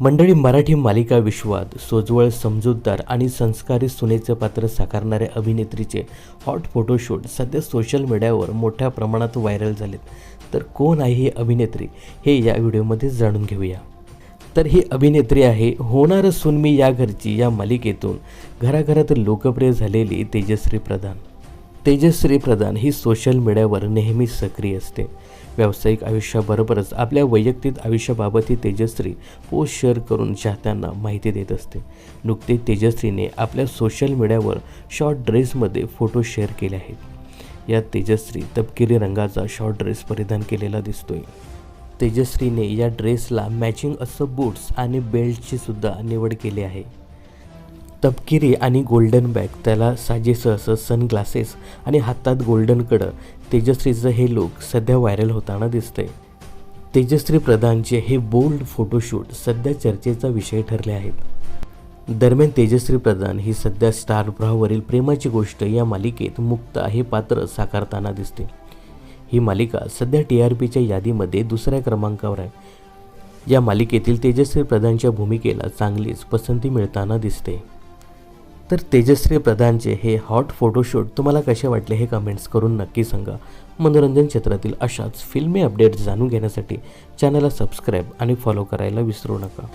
मंडळी मराठी मालिका विश्वात सोजवळ समजूतदार आणि संस्कारी सुनेचे पात्र साकारणाऱ्या अभिनेत्रीचे हॉट फोटोशूट सध्या सोशल मीडियावर मोठ्या प्रमाणात व्हायरल झालेत. तर कोण आहे ही अभिनेत्री हे या व्हिडिओमध्ये जाणून घेऊया. तर ही अभिनेत्री आहे होणार सुनमी या घरची या मालिकेतून. घराघरात लोकप्रिय झालेली तेजश्री प्रधान. तेजश्री प्रधान ही सोशल मीडियावर नेहमी सक्रिय असते. व्यावसायिक आयुष्याबरोबरच आपल्या वैयक्तिक आयुष्याबाबत ही तेजश्री पोस्ट शेअर करून चाहत्यांना माहिती देत असते. नुकतेच तेजश्रीने आपल्या सोशल मीडियावर शॉर्ट ड्रेसमध्ये फोटो शेअर केले आहेत. यात तेजश्री तपकिरी रंगाचा शॉर्ट ड्रेस परिधान केलेला दिसतोय. तेजश्रीने या ड्रेसला मॅचिंग असं बूट्स आणि बेल्टची सुद्धा निवड केली आहे. तपकिरी आणि गोल्डन बॅग त्याला साजेसं असं सनग्लासेस आणि हातात गोल्डन कडं तेजश्रीचं हे लुक सध्या व्हायरल होताना दिसतंय. तेजश्री प्रधानचे हे बोल्ड फोटोशूट सध्या चर्चेचा विषय ठरले आहेत. दरम्यान तेजश्री प्रधान ही सध्या स्टार प्रवाहावरील प्रेमाची गोष्ट या मालिकेत मुक्ता हे पात्र साकारताना दिसते. ही मालिका सध्या टी आर पीच्या यादीमध्ये दुसऱ्या क्रमांकावर आहे. या मालिकेतील तेजश्री प्रधानच्या भूमिकेला चांगलीच पसंती मिळताना दिसते. तर तेजश्री प्रधानचे हे हॉट फोटोशूट तुम्हाला कसे वाटले हे कमेंट्स करून नक्की सांगा. मनोरंजन क्षेत्रातील अशाच फिल्मी अपडेट्स जाणून घेण्यासाठी चॅनलला सबस्क्राईब आणि फॉलो करायला विसरू नका.